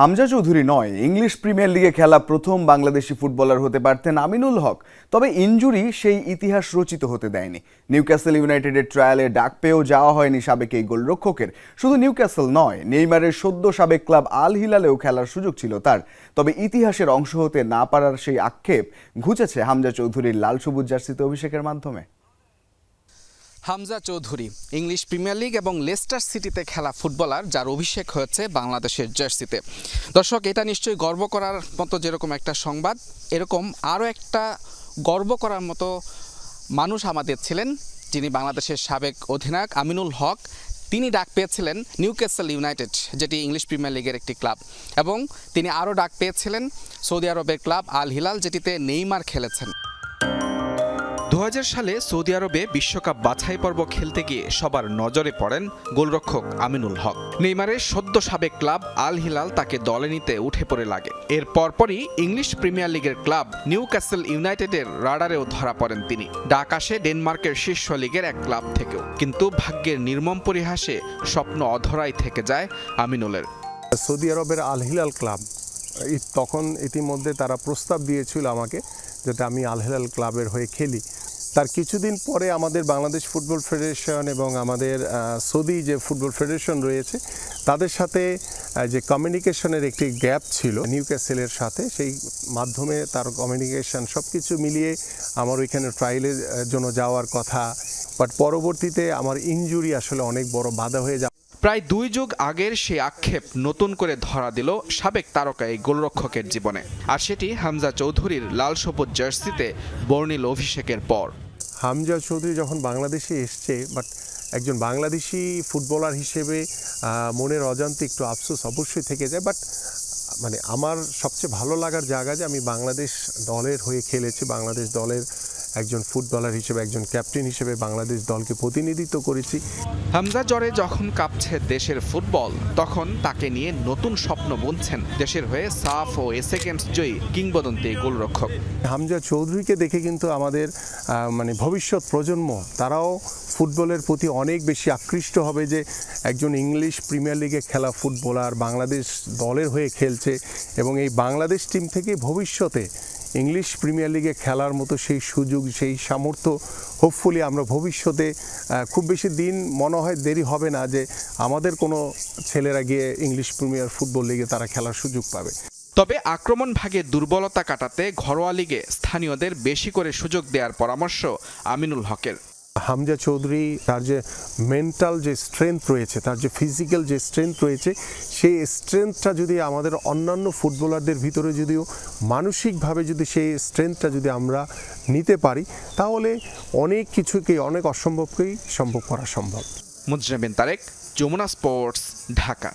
হামজা চৌধুরী নয়, English premier লিগে খেলা প্রথম বাংলাদেশি ফুটবলার হতে পারতেন আমিনুল হক। তবে ইনজুরি সেই ইতিহাস রচিত হতে দেয়নি। নিউক্যাসল ইউনাইটেডের ট্রায়ালে ডাক পেয়েও যাওয়া হয়নি সাবেক এই গোলরক্ষকের। শুধু নিউক্যাসল নয়, নেইমারের সদ্য সাবেক ক্লাব আল হিলালেও খেলার সুযোগ ছিল তার। তবে ইতিহাসের অংশ হতে না পারার সেই আক্ষেপ ঘুচেছে হামজা চৌধুরীর লাল সবুজ জার্সিতে অভিষেকের মাধ্যমে। Hamza Chowdhury. English Premier League এবং লেস্টার সিটিতে খেলা ফুটবলার, যার অভিষেক হয়েছে বাংলাদেশের জার্সিতে। দর্শক, এটা নিশ্চয়ই গর্ব করার মতো যেরকম একটা সংবাদ, এরকম আরও একটা গর্ব করার মতো মানুষ আমাদের ছিলেন, যিনি বাংলাদেশের সাবেক অধিনায়ক আমিনুল হক। তিনি ডাক পেয়েছিলেন নিউক্যাসল ইউনাইটেড, যেটি ইংলিশ প্রিমিয়ার লিগের একটি ক্লাব। এবং তিনি আরও ডাক পেয়েছিলেন সৌদি আরবের ক্লাব আল হিলাল যেটিতে নেইমার খেলেছেন। সালে সৌদি আরবে বিশ্বকাপ বাছাই পর্ব খেলতে গিয়ে সবার নজরে পড়েন গোলরক্ষক আমিনুল হক। নেইমারের সদ্য সাবেক ক্লাব আল হিলাল তাকে দলে নিতে উঠে পড়ে লাগে। এর পরপরই ইংলিশ প্রিমিয়ার লিগের ক্লাব নিউ ক্যাসেল ইউনাইটেডের রাডারেও ধরা পড়েন তিনি। ডাক আসে ডেনমার্কের শীর্ষ লিগের এক ক্লাব থেকেও। কিন্তু ভাগ্যের নির্মম পরিহাসে স্বপ্ন অধরাই থেকে যায় আমিনুলের। সৌদি আরবের আল হিলাল ক্লাব তখন ইতিমধ্যে তারা প্রস্তাব দিয়েছিল আমাকে যাতে আমি আল হিলাল ক্লাবের হয়ে খেলি। তার কিছুদিন পরে আমাদের বাংলাদেশ ফুটবল ফেডারেশন এবং আমাদের সৌদি যে ফুটবল ফেডারেশন রয়েছে, তাদের সাথে যে কমিউনিকেশনের একটি গ্যাপ ছিল নিউ ক্যাসেলের সাথে, সেই মাধ্যমে তার কমিউনিকেশন সব কিছু মিলিয়ে আমার ওইখানে ট্রায়ালের জন্য যাওয়ার কথা। বাট পরবর্তীতে আমার ইঞ্জুরি আসলে অনেক বড় বাধা হয়ে যায় প্রায় দুই যুগ আগের সেই আক্ষেপ নতুন করে ধরা দিল সাবেক তারকা এই গোলরক্ষকের জীবনে। আর সেটি হামজা চৌধুরীর লাল সবুজ জার্সিতে বর্ণিল অভিষেকের পর। হামজা চৌধুরী যখন বাংলাদেশে এসছে, বাট একজন বাংলাদেশি ফুটবলার হিসেবে মনের অজান্তে একটু আফসোস অবশ্যই থেকে যায়, বাট মানে আমার সবচেয়ে ভালো লাগার জায়গা যে আমি বাংলাদেশ দলের হয়ে খেলেছি, বাংলাদেশ দলের একজন ফুটবলার হিসেবে একজন ক্যাপ্টেন হিসেবে বাংলাদেশ দলকে প্রতিনিধিত্ব করেছি। হামজা জ্বরে যখন কাঁপছে দেশের ফুটবল তখন তাকে নিয়ে নতুন স্বপ্ন বুনছেন দেশের হয়ে সাফ ও এসে গেমস জয়ী কিংবদন্তি গোলরক্ষক। হামজা চৌধুরীকে দেখে কিন্তু আমাদের মানে ভবিষ্যৎ প্রজন্ম তারাও ফুটবলের প্রতি অনেক বেশি আকৃষ্ট হবে যে একজন ইংলিশ প্রিমিয়ার লিগে খেলা ফুটবলার বাংলাদেশ দলের হয়ে খেলছে এবং এই বাংলাদেশ টিম থেকে ভবিষ্যতে ইংলিশ প্রিমিয়ার লিগে খেলার মতো সেই সুযোগ, সেই সামর্থ্য হোপফুলি আমরা ভবিষ্যতে খুব বেশি দিন মনে হয় দেরি হবে না যে আমাদের কোনো ছেলেরা গিয়ে ইংলিশ প্রিমিয়ার ফুটবল লিগে তারা খেলার সুযোগ পাবে। তবে আক্রমণ ভাগে দুর্বলতা কাটাতে ঘরোয়া লিগে স্থানীয়দের বেশি করে সুযোগ দেওয়ার পরামর্শ আমিনুল হকের। হামজা চৌধুরী, তার যে মেন্টাল যে স্ট্রেংথ রয়েছে, তার যে ফিজিক্যাল যে স্ট্রেংথ রয়েছে, সেই স্ট্রেংথটা যদি আমাদের অন্যান্য ফুটবলারদের ভিতরে যদিও মানসিকভাবে যদি সেই স্ট্রেংথটা যদি আমরা নিতে পারি, তাহলে অনেক কিছুকে অনেক অসম্ভবকেই সম্ভব করা সম্ভব। মুজরাবিন তারেক, যমুনা স্পোর্টস ঢাকা।